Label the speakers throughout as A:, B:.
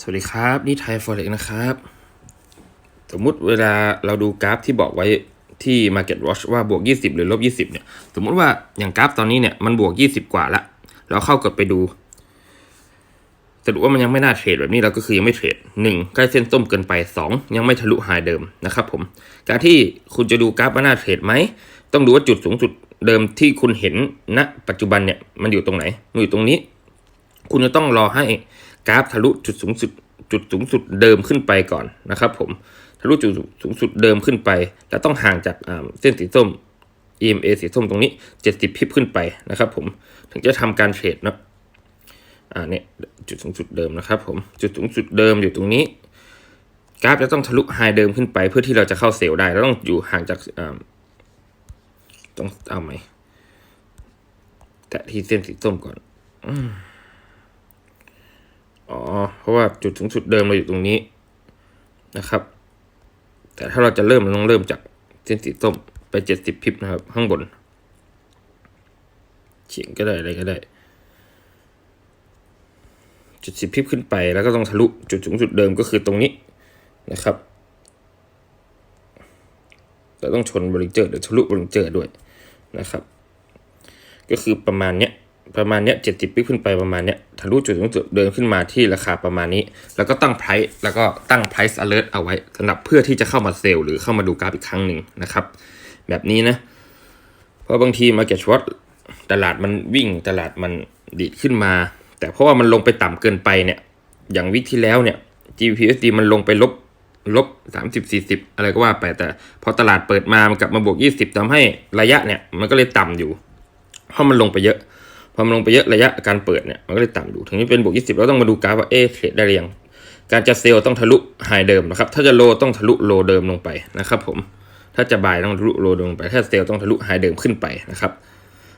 A: สวัสดีครับนี่ไทยฟอเร็กนะครับ สมมุติเวลาเราดูกราฟที่บอกไว้ที่ Market Watch ว่าบวก 20 หรือลบ 20 เนี่ย สมมุติว่าอย่างกราฟตอนนี้เนี่ยมันบวก 20 กว่าละเราเข้ากดไปดูสรุปว่ามันยังไม่น่าเทรดแบบนี้เราก็คือยังไม่เทรดหนึ่งใกล้เส้นต้มเกินไปสองยังไม่ทะลุไฮเดิมนะครับผมการที่คุณจะดูกราฟว่าน่าเทรดไหมต้องดูว่าจุดสูงสุดเดิมที่คุณเห็นณปัจจุบันเนี่ยมันอยู่ตรงไหนมันอยู่ตรงนี้ คุณจะต้องรอให้ กราฟทะลุจุดสูงสุดจุดสูงสุดเดิมขึ้นไปก่อนนะครับผมทะลุจุดสูงสุดเดิมขึ้นไป แล้วต้องห่างจากเส้นสีส้ม EMA สีส้มตรงนี้ 70 พิบขึ้นไปนะครับผมถึงจะทำการเทรดเนาะอ่าเนี่ยจุดสูงสุดเดิมนะครับผมจุดสูงสุดเดิมอยู่ตรงนี้ กราฟจะต้องทะลุไฮเดิมขึ้นไป เพื่อที่เราจะเข้าเซลล์ได้เราต้องอยู่ห่างจากอ่าต้องเอาไหมแตะที่เส้นสีส้มก่อนอ๋ อ เพราะว่าจุดสูงสุดเดิมเราอยู่ตรงนี้นะครับ แต่ถ้าเราจะเริ่มเราต้องเริ่มจากเส้นสีส้มไปเจ็ดสิบพิบนะครับ ข้างบน เฉียงก็ได้อะไรก็ได้ จุดสิบพิบขึ้นไปแล้วก็ต้องทะลุจุดสูงสุดเดิมก็คือตรงนี้นะครับเราต้องชนบริเจอร์หรือทะลุบริเจอร์ด้วยนะครับ ก็คือประมาณเนี้ย ประมาณเนี้ยเจ็ดสิบปีขึ้นไปประมาณเนี้ยทะลุจุดสูงสุดเดินขึ้นมาที่ราคาประมาณนี้ แล้วก็ตั้ง price แล้วก็ตั้ง price alert เอาไว้สำหรับเพื่อที่จะเข้ามาเซลล์หรือเข้ามาดูกราฟอีกครั้งหนึ่งนะครับ แบบนี้นะเพราะบางที market short ตลาดมันวิ่งตลาดมันดีดขึ้นมา แต่เพราะว่ามันลงไปต่ำเกินไปเนี่ย อย่างวิกที่แล้วเนี่ย GBPSD มันลงไปลบลบสามสิบสี่สิบอะไรก็ว่าไปแต่ พอตลาดเปิดมามันกลับมาบวกยี่สิบทำให้ระยะเนี่ยมันก็เลยต่ำอยู่เพราะมันลงไปเยอะ พอมันลงไปเยอะระยะการเปิดเนี่ยมันก็เลยต่ำอยู่ถึงนี้เป็นบวก20เราต้องมาดูกราฟว่าเอ๊ะเทรดได้หรือยังการจะเซลล์ต้องทะลุไฮเดิมนะครับ ถ้าจะโลต้องทะลุโลเดิมลงไปนะครับผม ถ้าจะบายต้องทะลุโลเดิมลงไป ถ้าเซลล์ต้องทะลุไฮเดิมขึ้นไปนะครับ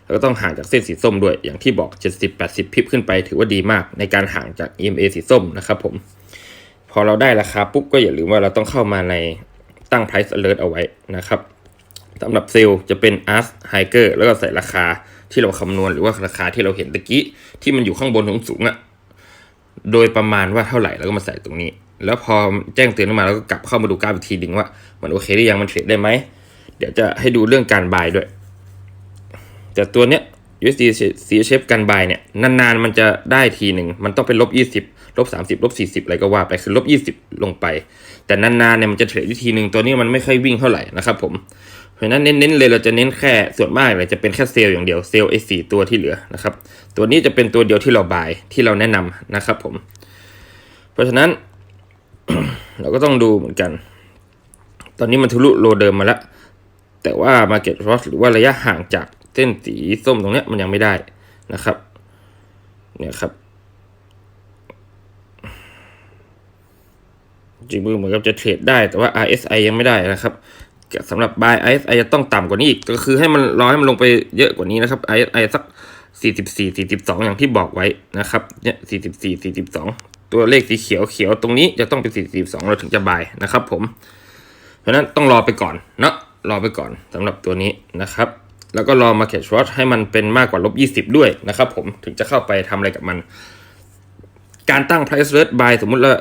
A: แล้วก็ต้องห่างจากเส้นสีส้มด้วย อย่างที่บอก 70-80 พิบขึ้นไป ถือว่าดีมากในการห่างจาก EMA สีส้มนะครับผม พอเราได้ราคาปุ๊บก็อย่าลืมว่าเราต้องเข้ามาในตั้ง price alert เอาไว้นะครับสำหรับเซลล์จะเป็น ask hiker แล้วก็ใส่ราคา ที่เราคำนวณหรือว่าราคาที่เราเห็นตะกี้ที่มันอยู่ข้างบนสูงสูงๆอะ่ะโดยประมาณว่าเท่าไหร่แล้วก็มาใส่ตรงนี้ แล้วพอแจ้งเตือนมาแล้วก็กลับเข้ามาดูกราฟอีกทีดึงว่ามันโอเคหรือยังมันเทรดได้ไหมเดี๋ยวจะให้ดูเรื่องการบายด้วย แต่ตัวเนี้ย USD CHF การบายเนี่ยนานๆมันจะได้ทีหนึ่งมันต้องเป็นลบ20ลบ30ลบ40อะไรก็ว่าไปคือลบ20 ลงไป แต่นานๆเนี่ยมันจะเทรดทีหนึ่งตัวนี้มันไม่ค่อยวิ่งเท่าไหร่นะครับผม ราะฉะนั้นเน้นๆเลยเราจะเน้นแค่ส่วนมากเลยจะเป็นแค่เซลล์อย่างเดียวเซลล์ไอสี่ตัวที่เหลือนะครับ ตัวนี้จะเป็นตัวเดียวที่เราบายที่เราแนะนำนะครับผม เพราะฉะนั้น เราก็ต้องดูเหมือนกัน ตอนนี้มันทะลุโลเดิมมาแล้ว แต่ว่า Market r o s หรือว่าระยะห่างจากเส้นสีส้มตรงเนี้ยมันยังไม่ได้นะครับ เนี่ยครับจริงๆเหมือนกับจะเทรดได้แต่ว่า RSI ยังไม่ได้นะครับ สำหรับ buy RSI จะต้องต่ำกว่านี้อีก ก็คือให้มันรอให้มันลงไปเยอะกว่านี้นะครับ RSI สัก 44 42 อย่างที่บอกไว้นะครับเนี่ย44 42 ตัวเลขสีเขียวเขียวตรงนี้จะต้องเป็น 42 เราถึงจะ buy นะครับผม เพราะนั้นต้องรอไปก่อนเนาะรอไปก่อนสำหรับตัวนี้นะครับ แล้วก็รอ market short ให้มันเป็นมากกว่าลบ 20 ด้วยนะครับผมถึงจะเข้าไปทำอะไรกับมัน การตั้ง price alert buy สมมุติแล้ว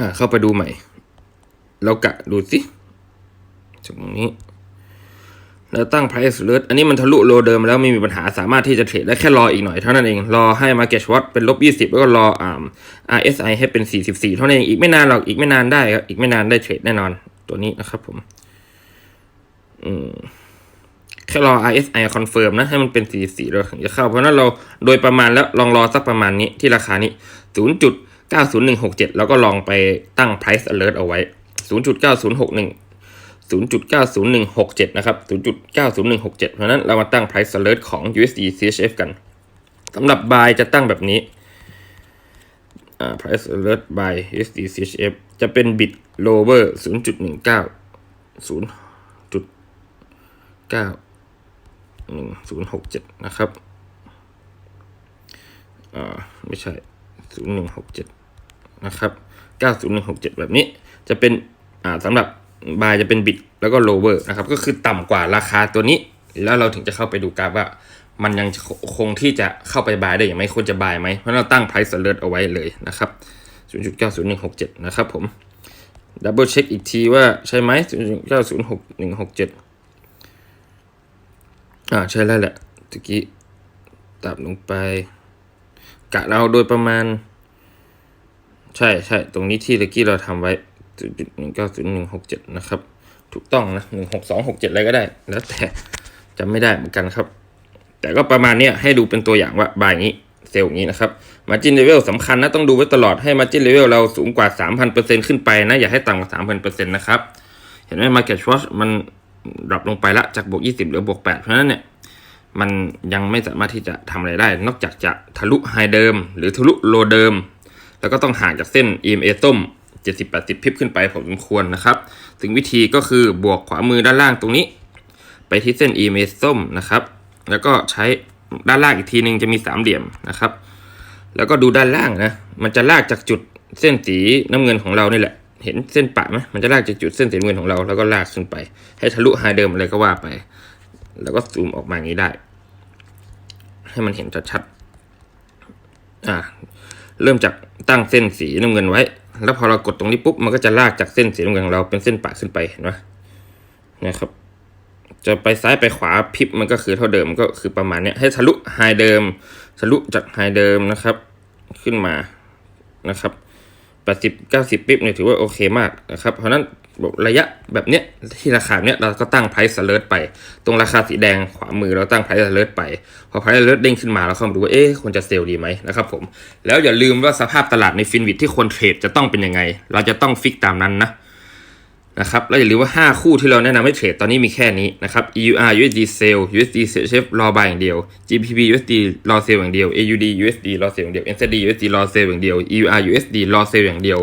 A: อ่าเข้าไปดูใหม่เรากะดูสิ ตรงนี้แล้วตั้ง price alert อันนี้มันทะลุโลเดิมแล้วไม่มีปัญหาสามารถที่จะเทรดได้แค่รออีกหน่อยเท่านั้นเอง รอให้ market short เป็นลบ 20 แล้วก็รออ่า RSI ให้เป็น 44 เท่านั้นเอง อีกไม่นานหรอกอีกไม่นานได้ครับอีกไม่นานได้เทรดแน่นอนตัวนี้นะครับผมอืมแค่รอ RSI confirm นะให้มันเป็น 44เราถึงจะเข้า เพราะนั้นเราโดยประมาณแล้วลองรอสักประมาณนี้ที่ราคานี้ 0.90167 แล้วก็ลองไปตั้ง price alert เอาไว้ 0.9061 0.90167 นะครับ 0.90167 เพราะนั้นเรามาตั้ง price alert ของ USD CHF กันสำหรับ buy จะตั้งแบบนี้ price alert buy USD CHF จะเป็น bit lower 0.19 0.91067 นะครับอ่าไม่ใช่ 0167 นะครับ 90167 แบบนี้จะเป็นอ่าสำหรับ บายจะเป็นบิตแล้วก็โลเวอร์นะครับ ก็คือต่ำกว่าราคาตัวนี้ แล้วเราถึงจะเข้าไปดูกราฟว่า มันยังคงที่จะเข้าไปบายได้อย่างไหมควรจะบายไหมเพราะเราตั้ง price alert เอาไว้เลยนะครับ0.90167 นะครับผมดับเบิลเช็คอีกทีว่าใช่ไหม0.906.167 อ่า ใช่แล้วแหละตะกี้ตับลงไป กะเราโดยประมาณ ใช่ใช่ตรงนี้ที่ตะกี้เราทำไว้ 0.190.167 นะครับ ถูกต้องนะ 16267 อะไรก็ได้ แล้วแต่จำไม่ได้เหมือนกันครับ แต่ก็ประมาณนี้ให้ดูเป็นตัวอย่างว่าบายอย่างนี้เซลล์อย่างนี้นะครับ margin level สำคัญนะ ต้องดูไว้ตลอดให้ margin level เราสูงกว่า 3,000%ขึ้นไปนะ อย่าให้ต่ำกว่า 3,000%นะครับ เห็นไหม market watch มันดรอปลงไปละจากบวก 20 เหลือบวก 8 เพราะฉะนั้นเนี่ย มันยังไม่สามารถที่จะทำอะไรได้ นอกจากจะทะลุไฮเดิม หรือทะลุโลเดิม แล้วก็ต้องห่างจากเส้น EMA ส้ม 70-80 พิบขึ้นไปพอสมควรนะครับ ถึงวิธีก็คือบวกขวามือด้านล่างตรงนี้ ไปที่เส้น EMA ส้มนะครับ แล้วก็ใช้ด้านล่างอีกทีหนึ่งจะมีสามเหลี่ยมนะครับ แล้วก็ดูด้านล่างนะ มันจะลากจากจุดเส้นสีน้ำเงินของเรานี่แหละ เห็นเส้นปะไหมมันจะลากจากจุดเส้นสีน้ำเงินของเราแล้วก็ลากขึ้นไป ให้ทะลุไฮเดิมอะไรก็ว่าไป แล้วก็ซูมออกมาอย่างนี้ได้ ให้มันเห็นชัดๆอ่าเริ่มจากตั้งเส้นสีน้ำเงินไว้ แล้วพอเรากดตรงนี้ปุ๊บมันก็จะลากจากเส้นสีน้ำเงินของเราเป็นเส้นปะขึ้นไปเห็นไหมนะครับ จะไปซ้ายไปขวาพิบมันก็คือเท่าเดิมก็คือประมาณเนี้ยให้ทะลุไฮเดิม ทะลุจากไฮเดิมนะครับ ขึ้นมานะครับแปดสิบเก้าสิบปิ๊บเนี่ยถือว่าโอเคมากนะครับ เพราะนั้น ระยะแบบเนี้ยที่ราคาเนี้ยเราก็ตั้ง price alert ไป ตรงราคาสีแดงขวามือเราตั้ง price alert ไป พอ price alert เด้งขึ้นมาเราเข้ามาดูว่าเอ๊ะควรจะเซลล์ดีไหมนะครับผมแล้วอย่าลืมว่าสภาพตลาดในฟินวิทที่คนเทรดจะต้องเป็นยังไง เราจะต้องฟิกตามนั้นนะ นะครับแล้วอย่าลืมว่า 5 คู่ที่เราแนะนำให้เทรดตอนนี้มีแค่นี้นะครับ EUR USD sell USD CHF รอบายอย่างเดียว GBP USD รอเซลอย่างเดียว AUD USD รอเซลอย่างเดียว NZD USD รอเซลอย่างเดียว EUR USD รอเซลอย่างเดียว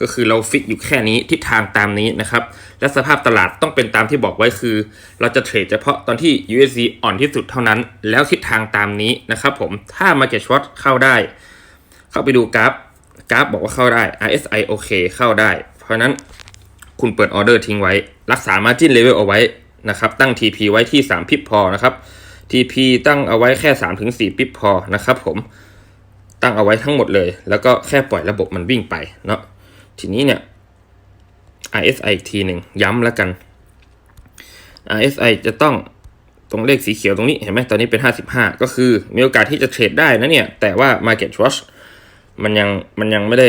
A: ก็คือเราฟิกอยู่แค่นี้ทิศทางตามนี้นะครับและสภาพตลาดต้องเป็นตามที่บอกไว้คือ เราจะเทรดเฉพาะตอนที่ USD อ่อนที่สุดเท่านั้น แล้วทิศทางตามนี้นะครับผมถ้า Market Short เข้าได้ เข้าไปดูกราฟกราฟบอกว่าเข้าได้ RSI โอเคเข้าได้ เพราะนั้น คุณเปิดออเดอร์ทิ้งไว้ รักษา Margin Level เอาไว้นะครับตั้ง TP ไว้ที่ 3 พิบพอนะครับ TP ตั้งเอาไว้แค่ 3-4 พิบพอนะครับผมตั้งเอาไว้ทั้งหมดเลย แล้วก็แค่ปล่อยระบบมันวิ่งไปเนาะทีนี้เนี่ย RSI อีกทีหนึ่งย้ำแล้วกัน RSI จะต้องตรงเลขสีเขียวตรงนี้เห็นไหมตอนนี้เป็น 55 ก็คือมีโอกาสที่จะเทรดได้นะเนี่ย แต่ว่า Market Watch มันยังมันยังไม่ได้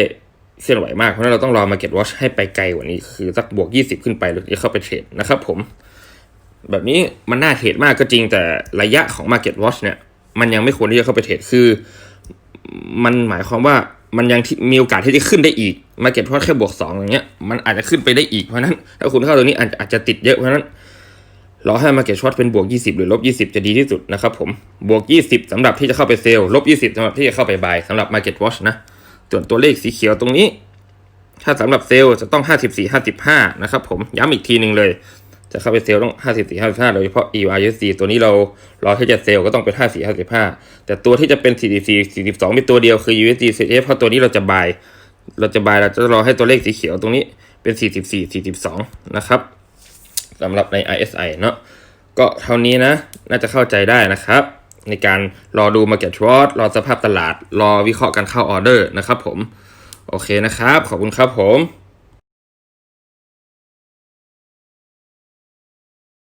A: เคลื่อนไหวมากเพราะนั้นเราต้องรอ Market Watch ให้ไปไกลกว่านี้ คือสักบวก 20 ขึ้นไปหรือจะเข้าไปเทรดนะครับผม แบบนี้มันน่าเทรดมากก็จริงแต่ระยะของ Market Watch เนี่ย มันยังไม่ควรที่จะเข้าไปเทรดคือ มันหมายความว่ามันยังมีโอกาสที่จะขึ้นได้อีก Market Watch แค่บวก 2 อย่างเงี้ยมันอาจจะขึ้นไปได้อีกเพราะนั้นถ้าคุณเข้าตัวนี้อาจจะติดเยอะเพราะนั้นรอให้ Market Short เป็นบวก 20 หรือลบ 20 จะดีที่สุดนะครับผมบวก 20สำหรับที่จะเข้าไปเซลล์ลบ 20สำหรับที่จะเข้าไปบายสำหรับ Market Watch นะ ส่วนตัวเลขสีเขียวตรงนี้ ถ้าสำหรับเซลล์จะต้อง 54 55 นะครับผมย้ำอีกทีหนึ่งเลย จะเข้าไปเซลล์ต้อง 54 55 โดยเฉพาะ EURUSD ตัวนี้เรารอที่จะเซลล์ก็ต้องเป็น 54 55 แต่ตัวที่จะเป็น 44 42เป็นตัวเดียวคือ USD CHF เพราะตัวนี้เราจะบาย เราจะบายเราจะรอให้ตัวเลขสีเขียวตรงนี้เป็น 44 42 นะครับสำหรับใน RSI เนาะก็เท่านี้นะ น่าจะเข้าใจได้นะครับ ในการรอดู Market Watch รอสภาพตลาด รอวิเคราะห์การเข้าออเดอร์นะครับผม โอเคนะครับ ขอบคุณครับผม